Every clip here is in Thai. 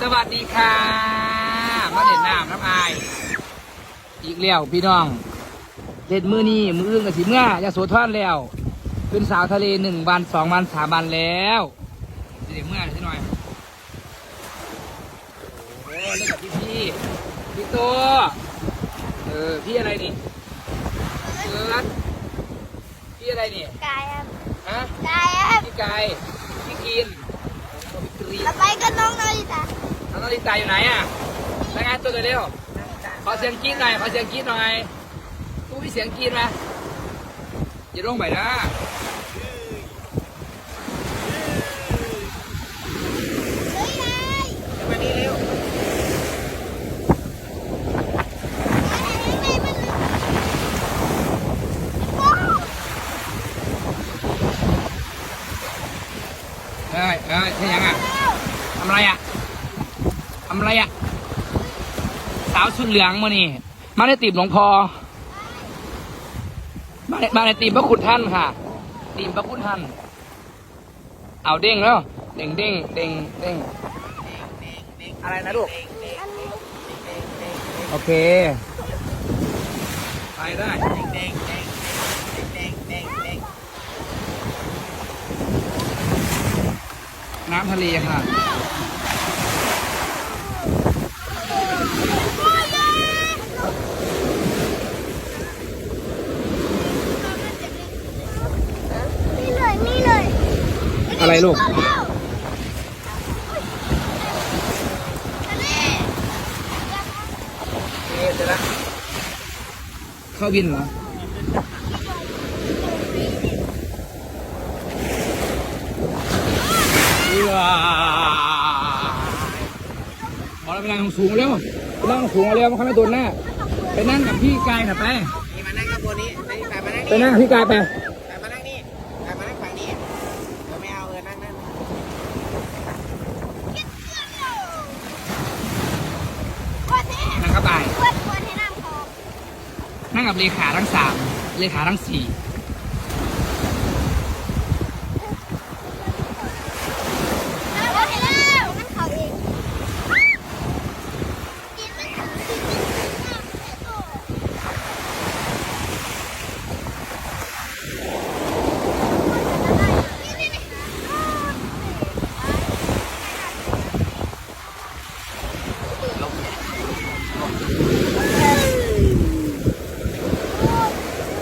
สวัสดีค่ะมาเล่นน้ำน้ำอาย อีกแล้วพี่น้องเล่นมือนี้มืออื่นกับสิเมื่อยาโสธรแล้ว เป็นสาวทะเลหนึ่งวันสองวันสามวันแล้วเด็กเมื่อใช่หน่อยโอ้เล่นกับพี่พี่พี่โตเออพี่อะไรนี่เอิร์ธพี่อะไรนี่กายครับฮะกายครับพี่กายพี่กินพี่กรีนเราไปกับน้องนาริตา น้องนาฬิตาอยู่ไหนอะรายงานตัวเร็วขอเสียงกรีดหน่อย ขอเสียงกรีดหน่อยตู้มีเสียงกรีดไหมอย่าลงไปนะเฮ้ยนายมานี่เร็วนายมันโอ้เอ้ยเอ้ยนี่ยังอะทำอะไรอะทำ อะไรอะ สาวชุดเหลืองมานี่ มาในตีมหลวงพอมาในมาในตีมพระคุณท่านค่ะ ตีมพระคุณท่าน เอาเด้งแล้ว เด้งเด้งเด้งเด้งอะไรนะลูก โอเค ไปได้น้ำทะเลค่ะ นี่เลยนี่เลย อะไรลูกเอาแล้วทะเลเอ๊ะเสร็จแล้วเข้าวินเหรอว้าวเอาเราไปนั่งสูงเร็วไปนั่งสูงเร็วมันเขาไม่โดนหน้าไปนั่งกับพี่กายหน่อยไปนี่มานั่งข้างบนนี้นี่ไปมานั่งไปนี่นั่งกับพี่กายไป ไปมานั่งนี่ไปมานั่งฝั่งนี้เออไม่เอาเออนั่งนั่ง ขวดเท่ นั่งกับไป ขวดขวดให้น้ำพอ นั่ง กับเลขาทั้งสามเลขาทั้งสี่ น้ำพอให้แล้วนั่นเขาเองกินไม่ถึงสิบน้ำแค่โต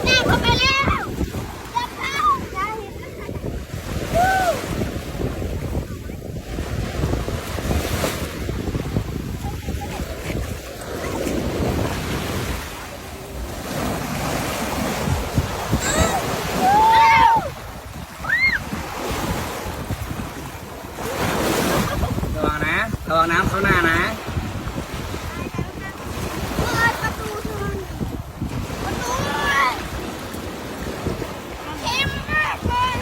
แม่เข้าไปแล้วจับเข้าอย่าเห็นนะคะ ระวังนะระวังน้ำเข้าหน้านะ เปิดประตูเถอะประตูเลยเข้มมากเลย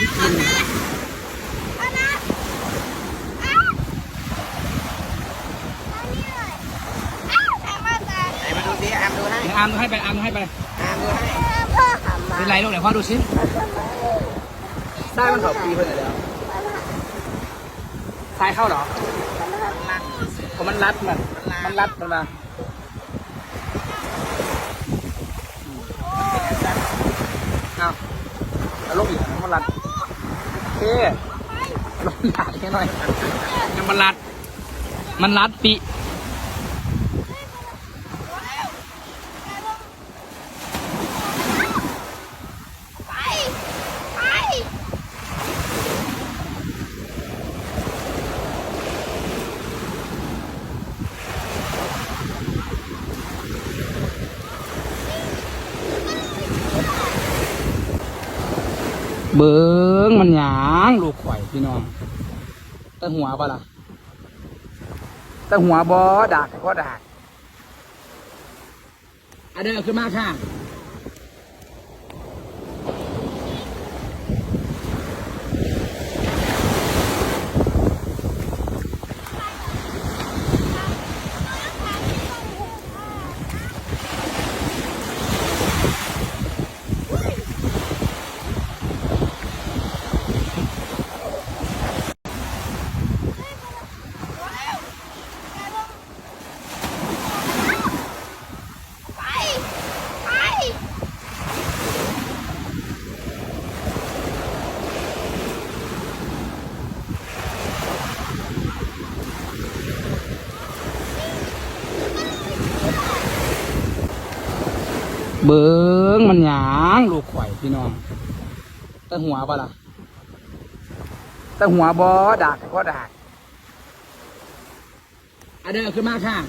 อะอะนะอะนะอะเอานี่เลยแทงมาตาไหนมาดูสิอามดูให้เดี๋ยวอามให้ไปอามให้ไปอามดูให้เป็นไรลูกเดี๋ยวพ่อดูสิได้มันสองปีเพื่อนแล้วทรายเข้าหรอผมมันรัดมันมันรัดมันมาเอาเอาลงอีกมันรัด โอเคลงหนาแค่หน่อยยังมันรัด มันรัดปี เบิ้งมันหยางลูกข่อยพี่น้องแต่หัวบะล่ะแต่หัวบอดากก็ดากอันเดินขึ้นมาค่ะ เบิ้งมันหยางลูกข่อยพี่น้องแต่หัวบ่ล่ะแต่หัวบอดักก็ดักอันเดินขึ้นมาข้าง